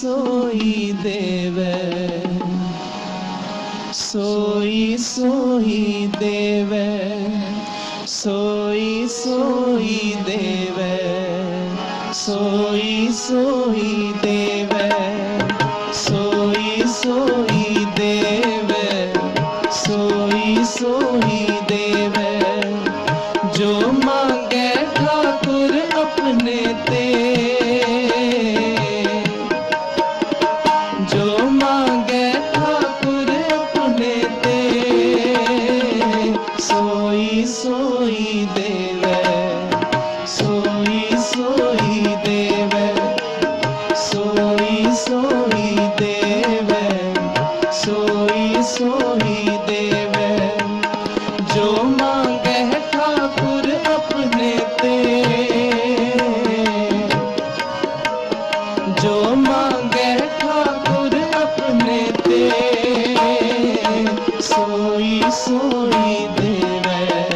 ਸੋਈ ਦੇਵੇ। ਸੋਈ ਸੋਈ ਦੇਵੇ। ਸੋਈ ਸੋਈ ਦੇਵੇ। ਸੋਈ ਸੋਈ ਦੇਵੇ। ਸੋਈ ਦੇਵੇ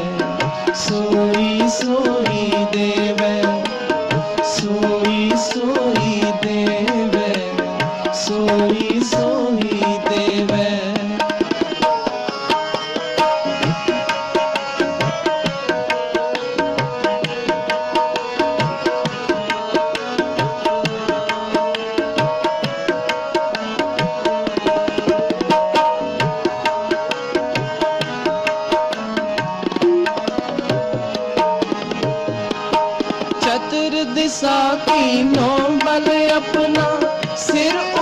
ਸੋਈ ਸੋਈ ਦੇਵੇ ਸੋਈ ਸੋਈ ਦੇਵੇ ਸੋਈ ਸੋਈ ना सिर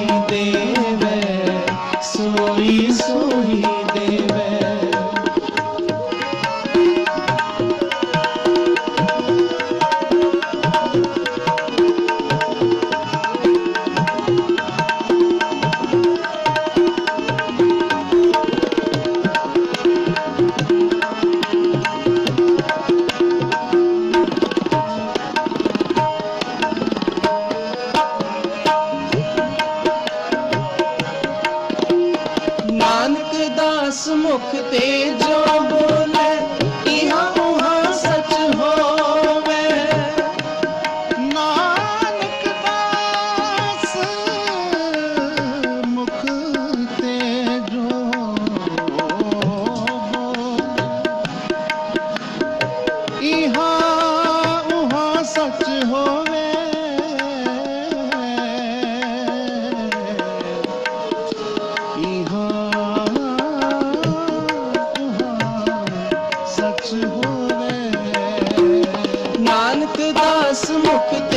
ਮੁਖ ਤੇ ਜੋ smoke it.